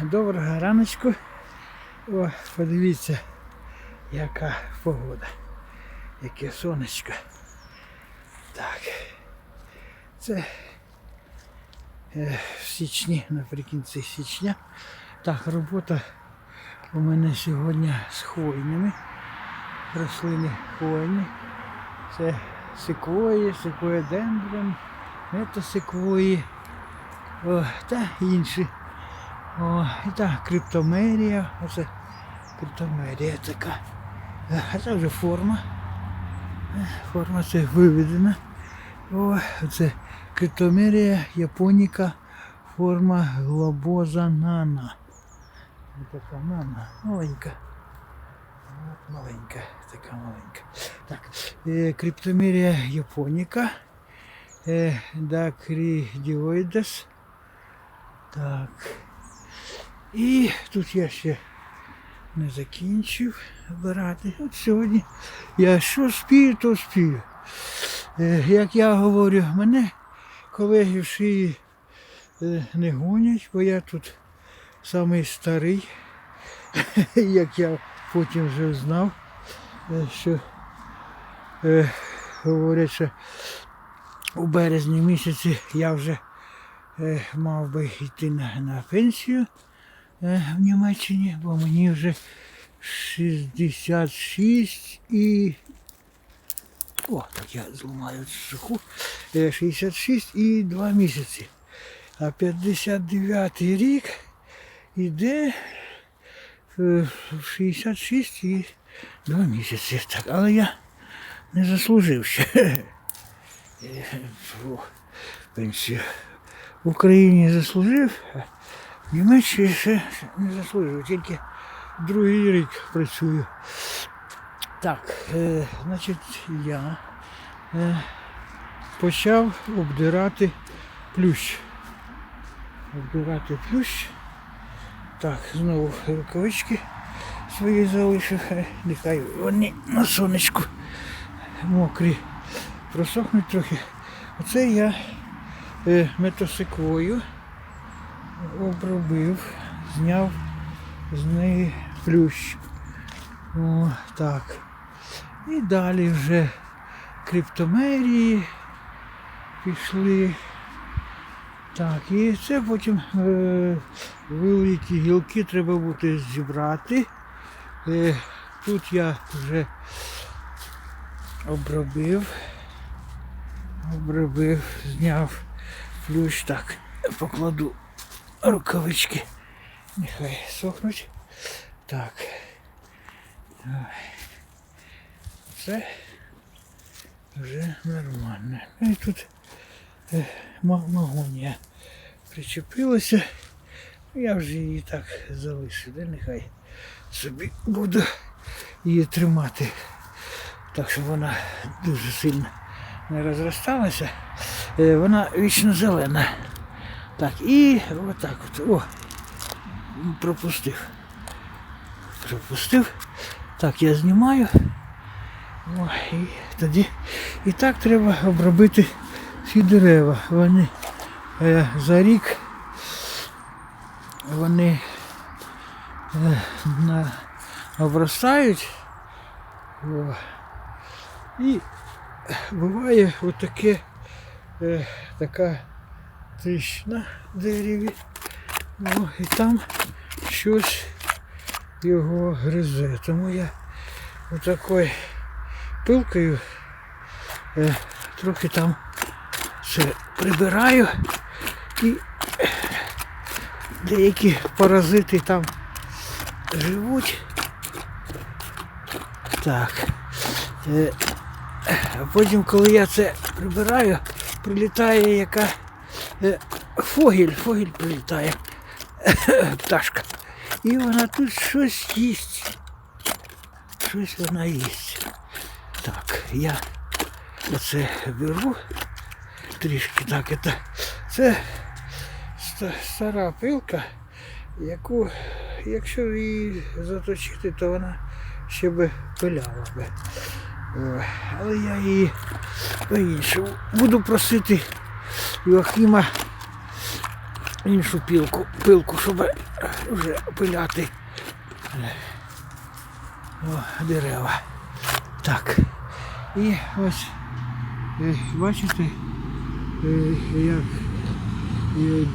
Доброго раночку. О, подивіться, яка погода. Яке сонечко. Так. Це в січні, наприкінці січня. Так, робота у мене сьогодні з хвойними. Рослини хвойні. Це секвої, секвоєдендрон, метасеквої та інші. О, і так, криптомерія. Оце криптомерія така. Е, А це вже форма. Е, Форма це виведена. О, це криптомерія японіка, форма глобоза нана. Ось така нана, маленька. От маленька, така маленька. Так, е, криптомерія японіка. Е, Дакридіоїдес. Так. І тут я ще не закінчив брати. От сьогодні я що спію, то спію. Е, як я говорю, мене колеги в шиї е, не гонять, бо я тут самий старий, як я потім вже знав, е, що говорять, що у березні місяці я вже мав би йти на, на пенсію в Німеччині, бо мені вже 66 і. О, так я зламаю суху. Е, 66 і 2 місяці. А 59 рік іде е, в 66 і 2 місяці. Так, але я не заслужив ще е, пенсію. В Україні заслужив, Німеччині ще не заслужив, тільки другий рік працюю. Так, е, значить, я е, почав обдирати плющ. Обдирати плющ. Так, знову рукавички свої залишив, нехай вони на сонечку мокрі. Просохнуть трохи. Оце я е, метосиквою обробив, зняв з неї плющ. О, так. І далі вже криптомерії пішли. Так, і це потім е, великі гілки треба буде зібрати. Е, тут я вже обробив, обробив, зняв плющ. Так, покладу рукавички. Нехай сохнуть. Так. Це вже нормально. Ну і тут е, магонія причепилася. Я вже її так залишив, де нехай собі буду її тримати. Так, щоб вона дуже сильно не розросталася. Е, Вона вічно зелена. Так, і отак от. О, пропустив. Пропустив. Так, я знімаю. О, і тоді. І так треба обробити ці дерева. Вони е, за рік вони е, на, обростають. О, і буває отаке е, така тріщина в дереві. О, і там щось його гризе. Тому я отакою пилкою е, трохи там все прибираю і е, деякі паразити там живуть. Так. Е, а потім, коли я це прибираю, прилітає яка е, фогіль, фогіль прилітає, пташка. І вона тут щось їсть. Щось вона їсть. Так, я оце беру трішки так. Это, це стара пилка, яку, якщо її заточити, то вона ще би пиляла би. Але я її по-іншому буду просити Йоахіма іншу пілку, пилку, щоб вже пиляти о, дерева. Так. І ось е, бачите, е, як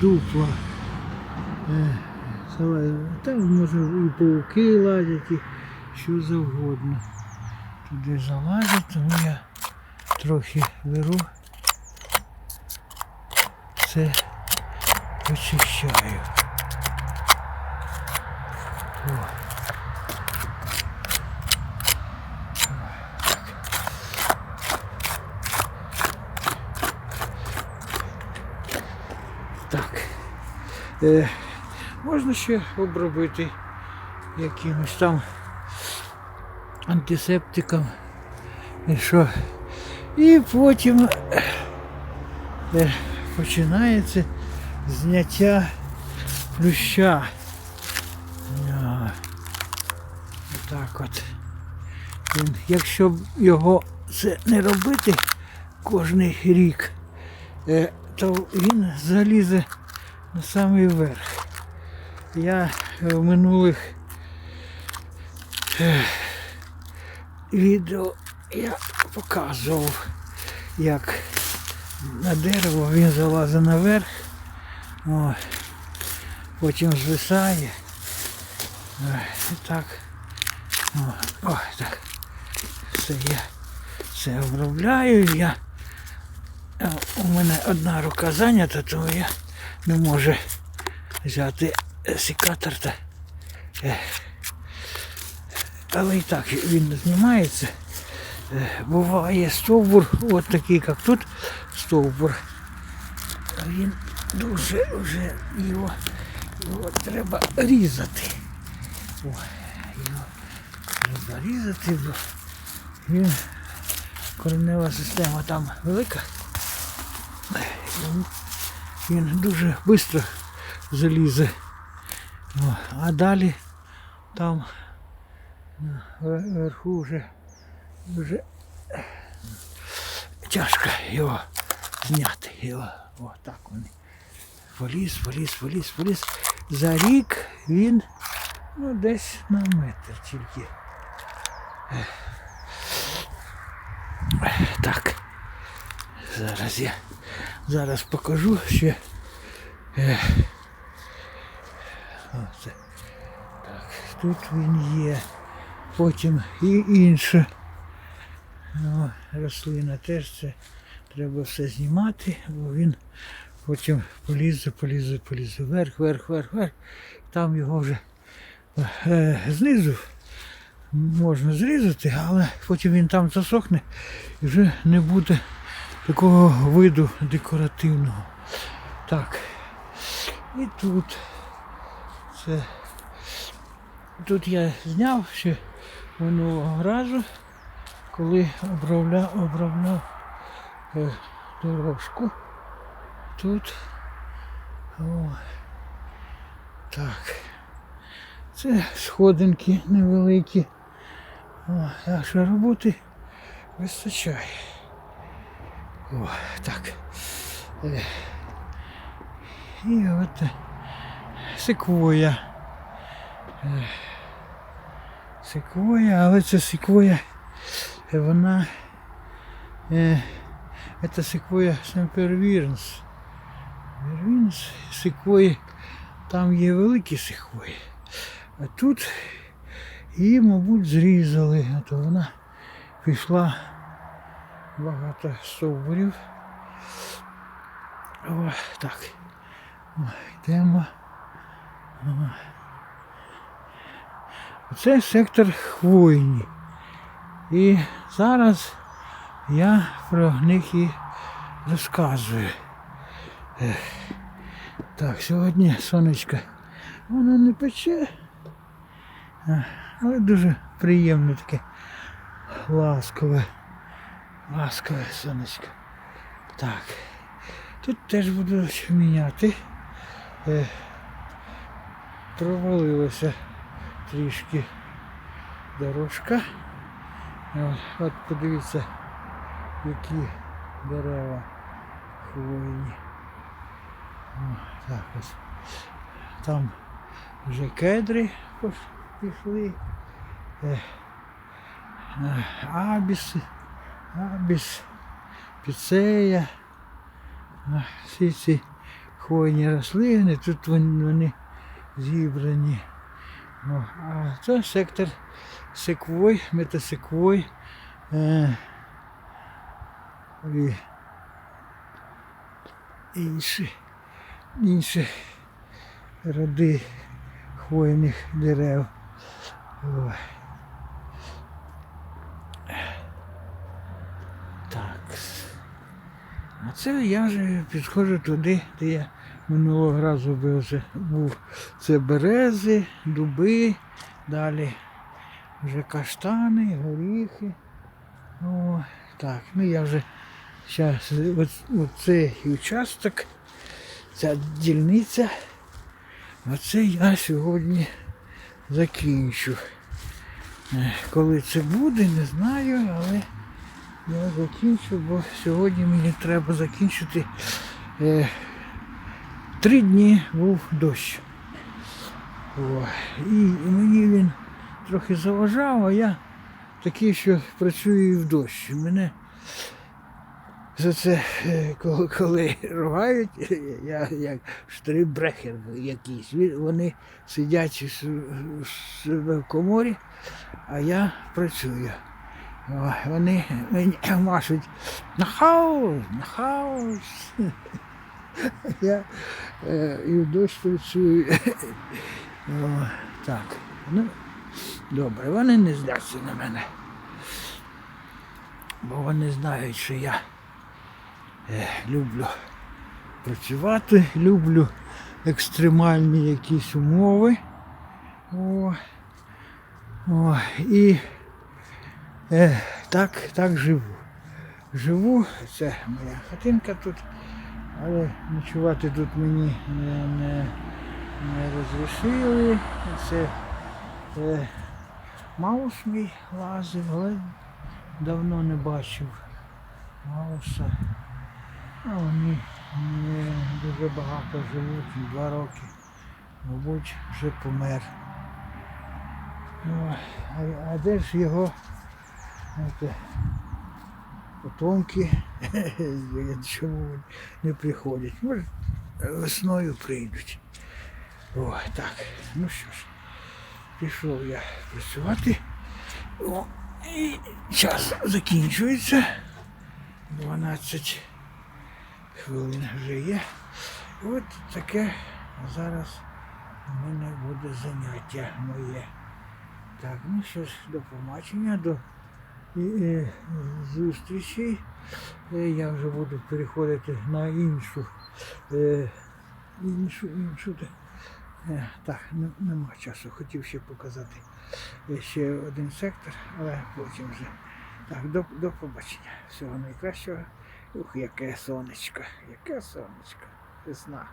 дупла. Е, Там може і пауки лазять, і що завгодно. Туди залазять, тому я трохи беру. Це очищаю. Так. Е, можна ще обробити якимось там антисептиком. І що? І потім е, починається зняття плюща. А, Так от. Якщо його це не робити кожний рік, е, то він залізе на самий верх. Я е, в минулих е, відео я показував, як на дерево він залазить наверх, о, потім звисає. І так. О, так. Все я це обробляю. Я, е, у мене одна рука зайнята, тому я не можу взяти секатор е, Але і так він знімається. Е, Буває стовбур, от такий, як тут стовбур. Він дуже вже його, його треба різати. О, його треба різати, бо він коренева система там велика. Він, дуже швидко залізе. О, а далі там вверху вже, вже тяжко його зняти. Його. О, так вони. Поліз, поліз, поліз, поліз. За рік він ну, десь на метр тільки. Так. Зараз я зараз покажу ще. Оце. Так, тут він є. Потім і інша О, рослина теж це треба все знімати, бо він потім полізе, полізе, полізе вверх, вверх, вверх, вверх. Там його вже е, знизу можна зрізати, але потім він там засохне і вже не буде такого виду декоративного. Так. І тут це. Тут я зняв ще минулого разу, коли обробляв, обробляв дорожку. Тут. О, так. Це сходинки невеликі. О, що роботи вистачає. О, так. Е. І от е, секвоя. Е, Секвоя, але це секвоя, е, вона це секвоя Семпервірнс. Вірнс, секвої, там є великі секвої. А тут її, мабуть, зрізали, а то вона пішла багато стовбурів. О, так. О, йдемо. Це сектор хвойні. І зараз я про них і розказую. Ех. Так, сьогодні сонечко воно не пече, але дуже приємне таке ласкове, ласкове сонечко. Так. Тут теж буду міняти. Е, провалилося трішки дорожка. От подивіться, які дерева хвойні. Так ось. Там вже кедри пішли. Е, е, Абіс, абіс, піцея. Всі ці хвойні рослини, тут вони, зібрані. А це сектор секвой, метасеквой. І інші, інші роди хвойних дерев. Ой. Так. А це я вже підходжу туди, де я минулого разу вже був. Це берези, дуби, далі вже каштани, горіхи. О, так, ну я вже зараз оцей участок, ця дільниця. Оце я сьогодні закінчу. Е, Коли це буде, не знаю, але я закінчу, бо сьогодні мені треба закінчити. Е, три дні був дощ. О, і мені він трохи заважав, а я такий, що працюю і в дощ. Мене за це, е, коли, коли ругають, я як штрибрехер якийсь. Вони сидять в коморі, а я працюю. Вони мені машуть на хаус, на хаус. Я е, і в дощ працюю. Так. Ну, добре, вони не зляться на мене. Бо вони знають, що я е, люблю працювати, люблю екстремальні якісь умови. О, о, і е, так, так живу. Живу, це моя хатинка тут, але ночувати тут мені не, не, не розрішили. Це е, маус мій лазив, але давно не бачив мауса. Вони не дуже багато живуть, два роки. Мабуть, вже помер. Ну, а, а де ж його знаєте, потомки, чому не приходять? Може, весною прийдуть. О, так, ну що ж, пішов я працювати. О, і час закінчується. 12 хвилин вже є. От таке зараз у мене буде заняття моє. Так, ну що ж, до побачення, до і, зустрічі. Е, Я вже буду переходити на іншу, е, іншу, іншу. Е, так, не- нема часу. Хотів ще показати е, ще один сектор, але потім вже. Так, до, до побачення. Всього найкращого. Ух, яке сонечко, яке сонечко. Весна.